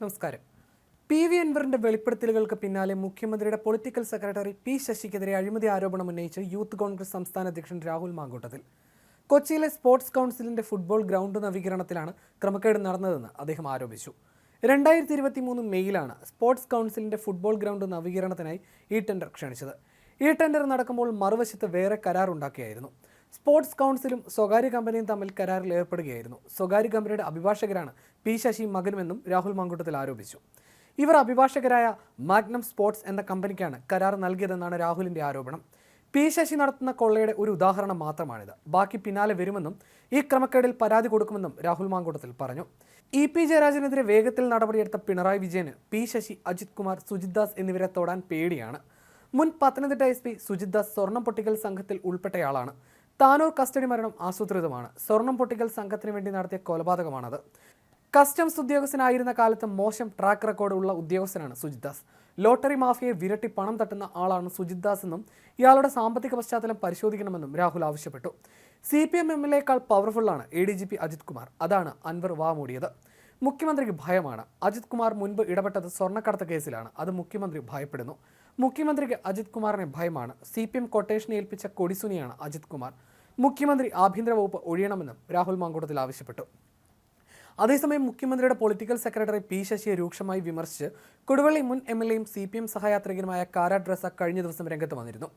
നമസ്കാരം. P V അൻവറിന്റെ വെളിപ്പെടുത്തലുകൾക്ക് പിന്നാലെ മുഖ്യമന്ത്രിയുടെ പൊളിറ്റിക്കൽ സെക്രട്ടറി പി ശശിക്കെതിരെ അഴിമതി ആരോപണം ഉന്നയിച്ച് യൂത്ത് കോൺഗ്രസ് സംസ്ഥാന അധ്യക്ഷൻ രാഹുൽ മാങ്കൂട്ടത്തിൽ. കൊച്ചിയിലെ സ്പോർട്സ് കൗൺസിലിന്റെ ഫുട്ബോൾ ഗ്രൗണ്ട് നവീകരണത്തിലാണ് ക്രമക്കേട് നടന്നതെന്ന് അദ്ദേഹം ആരോപിച്ചു. രണ്ടായിരത്തി ഇരുപത്തി മൂന്ന് മെയ്യിലാണ് സ്പോർട്സ് കൗൺസിലിന്റെ ഫുട്ബോൾ ഗ്രൗണ്ട് നവീകരണത്തിനായി ഈ ടെൻഡർ ക്ഷണിച്ചത്. ഈ ടെൻഡർ നടക്കുമ്പോൾ മറുവശത്ത് വേറെ കരാറുണ്ടാക്കിയായിരുന്നു. സ്പോർട്സ് കൗൺസിലും സ്വകാര്യ കമ്പനിയും തമ്മിൽ കരാറിൽ ഏർപ്പെടുകയായിരുന്നു. സ്വകാര്യ കമ്പനിയുടെ അഭിഭാഷകരാണ് പി ശശി മകനുമെന്നും രാഹുൽ മാങ്കൂട്ടത്തിൽ ആരോപിച്ചു. ഇവർ അഭിഭാഷകരായ മാഗ്നം സ്പോർട്സ് എന്ന കമ്പനിക്കാണ് കരാർ നൽകിയതെന്നാണ് രാഹുലിന്റെ ആരോപണം. പി ശശി നടത്തുന്ന കൊള്ളയുടെ ഒരു ഉദാഹരണം മാത്രമാണിത്. ബാക്കി പിന്നാലെ വരുമെന്നും ഈ ക്രമക്കേടിൽ പരാതി കൊടുക്കുമെന്നും രാഹുൽ മാങ്കൂട്ടത്തിൽ പറഞ്ഞു. ഇ പി ജയരാജനെതിരെ വേഗത്തിൽ നടപടിയെടുത്ത പിണറായി വിജയന് പി ശശി അജിത് കുമാർ സുജിത് ദാസ് എന്നിവരെ തൊടാൻ പേടിയാണ്. മുൻ പത്തനംതിട്ട എസ് പി സുജിത് ദാസ് സ്വർണം പൊട്ടിക്കൽ സംഘത്തിൽ ഉൾപ്പെട്ടയാളാണ്. താനൂർ കസ്റ്റഡി മരണം ആസൂത്രിതമാണ്. സ്വർണം പൊട്ടിക്കൽ സംഘത്തിന് വേണ്ടി നടത്തിയ കൊലപാതകമാണത്. കസ്റ്റംസ് ഉദ്യോഗസ്ഥനായിരുന്ന കാലത്ത് മോശം ട്രാക്ക് റെക്കോർഡ് ഉള്ള ഉദ്യോഗസ്ഥനാണ് സുജിത് ദാസ്. ലോട്ടറി മാഫിയെ വിരട്ടി പണം തട്ടുന്ന ആളാണ് സുജിത് ദാസ് എന്നും ഇയാളുടെ സാമ്പത്തിക പശ്ചാത്തലം പരിശോധിക്കണമെന്നും രാഹുൽ ആവശ്യപ്പെട്ടു. C P M M L എക്കാൾ പവർഫുള്ളാണ് A D G P Ajith Kumar. അതാണ് അൻവർ വാമൂടിയത് മുഖ്യമന്ത്രിക്ക് ഭയമാണ്. അജിത് കുമാർ മുൻപ് ഇടപെട്ടത് സ്വർണക്കടത്ത് കേസിലാണ്. അത് മുഖ്യമന്ത്രി ഭയപ്പെടുന്നു. മുഖ്യമന്ത്രിക്ക് അജിത് കുമാറിനെ ഭയമാണ്. സി പി എം കൊട്ടേഷനെ ഏൽപ്പിച്ച കൊടിസുനിയാണ് അജിത് കുമാർ. മുഖ്യമന്ത്രി ആഭ്യന്തര വകുപ്പ് ഒഴിയണമെന്നും രാഹുൽ മാങ്കൂട്ടത്തിൽ ആവശ്യപ്പെട്ടു. അതേസമയം മുഖ്യമന്ത്രിയുടെ പൊളിറ്റിക്കൽ സെക്രട്ടറി പി ശശിയെ രൂക്ഷമായി വിമർശിച്ച് കൊടുവള്ളി മുൻ എം എൽ എയും സി പി എം സഹയാത്രികനുമായ കാര ഡ്രസ കഴിഞ്ഞ ദിവസം രംഗത്ത് വന്നിരുന്നു.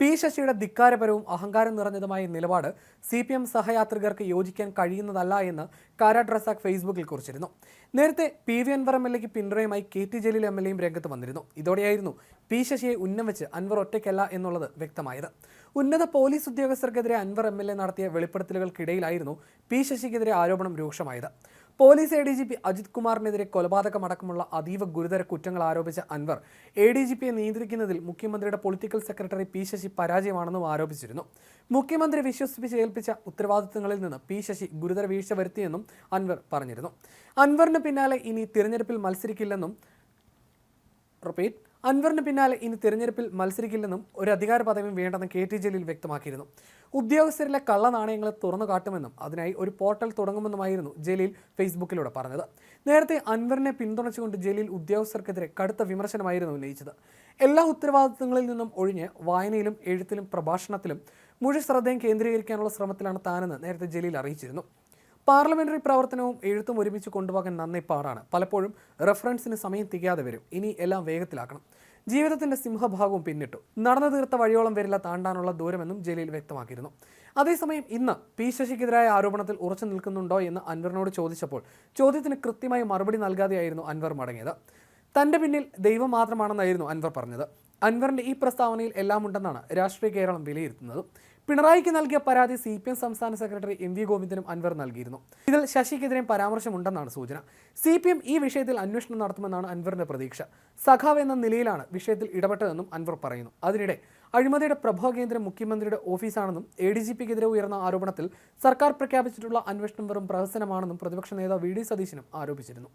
പി ശശിയുടെ ധിക്കാരപരവും അഹങ്കാരം നിറഞ്ഞതുമായ നിലപാട് സി പി എം സഹയാത്രികർക്ക് യോജിക്കാൻ കഴിയുന്നതല്ല എന്ന് കാര ഡ്രസ ഫേസ്ബുക്കിൽ കുറിച്ചിരുന്നു. നേരത്തെ P V Anvar M L എക്ക് പിന്തുണയുമായി K T Jaleel M L എയും രംഗത്ത് വന്നിരുന്നു. ഇതോടെയായിരുന്നു പി ശശിയെ ഉന്നം വെച്ച് അൻവർ ഒറ്റയ്ക്കല്ല എന്നുള്ളത് വ്യക്തമായത്. ഉന്നത പോലീസ് ഉദ്യോഗസ്ഥർക്കെതിരെ അൻവർ എം എൽ എ നടത്തിയ വെളിപ്പെടുത്തലുകൾക്കിടയിലായിരുന്നു പി ശശിക്കെതിരെ ആരോപണം രൂക്ഷമായത്. Police A D G P Ajith കുമാറിനെതിരെ കൊലപാതകമടക്കമുള്ള അതീവ ഗുരുതര കുറ്റങ്ങൾ ആരോപിച്ച അൻവർ എ ഡി ജി പിയെ നിയന്ത്രിക്കുന്നതിൽ മുഖ്യമന്ത്രിയുടെ പൊളിറ്റിക്കൽ സെക്രട്ടറി പി ശശി പരാജയമാണെന്നും ആരോപിച്ചിരുന്നു. മുഖ്യമന്ത്രി വിശ്വസിപ്പിച്ച് ഏൽപ്പിച്ച ഉത്തരവാദിത്തങ്ങളിൽ നിന്ന് പി ശശി ഗുരുതര വീഴ്ച വരുത്തിയെന്നും അൻവർ പറഞ്ഞിരുന്നു. അൻവറിന് പിന്നാലെ ഇനി തിരഞ്ഞെടുപ്പിൽ മത്സരിക്കില്ലെന്നും റിപ്പീറ്റ്. അൻവറിന് പിന്നാലെ ഇനി തിരഞ്ഞെടുപ്പിൽ മത്സരിക്കില്ലെന്നും ഒരു അധികാര പദവിയും വേണ്ടെന്നും കെ ടി ജലീൽ വ്യക്തമാക്കിയിരുന്നു. ഉദ്യോഗസ്ഥരിലെ കള്ള നാണയങ്ങളെ തുറന്നു കാട്ടുമെന്നും അതിനായി ഒരു പോർട്ടൽ തുടങ്ങുമെന്നുമായിരുന്നു ജലീൽ ഫേസ്ബുക്കിലൂടെ പറഞ്ഞത്. നേരത്തെ അൻവറിനെ പിന്തുണച്ചുകൊണ്ട് ജലീൽ ഉദ്യോഗസ്ഥർക്കെതിരെ കടുത്ത വിമർശനമായിരുന്നു ഉന്നയിച്ചത്. എല്ലാ ഉത്തരവാദിത്തങ്ങളിൽ നിന്നും ഒഴിഞ്ഞ് വായനയിലും എഴുത്തിലും പ്രഭാഷണത്തിലും മുഴുവൻ ശ്രദ്ധയും കേന്ദ്രീകരിക്കാനുള്ള ശ്രമത്തിലാണ് താനെന്ന് നേരത്തെ ജലീൽ അറിയിച്ചിരുന്നു. പാർലമെന്ററി പ്രവർത്തനവും എഴുത്തും ഒരുമിച്ച് കൊണ്ടുപോകാൻ നന്നേ പാടാണ്. പലപ്പോഴും റെഫറൻസിന് സമയം തികയാതെ വരും. ഇനി എല്ലാം വേഗത്തിലാക്കണം. ജീവിതത്തിന്റെ സിംഹഭാഗവും പിന്നിട്ടു. നടന്നു തീർത്ത വഴിയോളം വരില്ല താണ്ടാനുള്ള ദൂരമെന്നും ജലീൽ വ്യക്തമാക്കിയിരുന്നു. അതേസമയം ഇന്ന് പി ശശിക്കെതിരായ ആരോപണത്തിൽ ഉറച്ചു നിൽക്കുന്നുണ്ടോ എന്ന് അൻവറിനോട് ചോദിച്ചപ്പോൾ ചോദ്യത്തിന് കൃത്യമായി മറുപടി നൽകാതെയായിരുന്നു അൻവർ മടങ്ങിയത്. തന്റെ പിന്നിൽ ദൈവം മാത്രമാണെന്നായിരുന്നു അൻവർ പറഞ്ഞത്. അൻവറിന്റെ ഈ പ്രസ്താവനയിൽ എല്ലാമുണ്ടെന്നാണ് രാഷ്ട്രീയ കേരളം വിലയിരുത്തുന്നത്. പിണറായിക്ക് നൽകിയ പരാതി സി പി എം സംസ്ഥാന സെക്രട്ടറി എം വി ഗോവിന്ദനും അൻവർ നൽകിയിരുന്നു. ഇതിൽ ശശിക്കെതിരെയും പരാമർശമുണ്ടെന്നാണ് സൂചന. സി പി എം ഈ വിഷയത്തിൽ അന്വേഷണം നടത്തുമെന്നാണ് അൻവറിന്റെ പ്രതീക്ഷ. സഖാവ് എന്ന നിലയിലാണ് വിഷയത്തിൽ ഇടപെട്ടതെന്നും അൻവർ പറയുന്നു. അതിനിടെ അഴിമതിയുടെ പ്രഭവകേന്ദ്രം മുഖ്യമന്ത്രിയുടെ ഓഫീസാണെന്നും എ ഡി ജി പിക്കെതിരെ ഉയർന്ന ആരോപണത്തിൽ സർക്കാർ പ്രഖ്യാപിച്ചിട്ടുള്ള അന്വേഷണം വെറും പ്രഹസനമാണെന്നും പ്രതിപക്ഷ നേതാവ് വി ഡി സതീശനും ആരോപിച്ചിരുന്നു.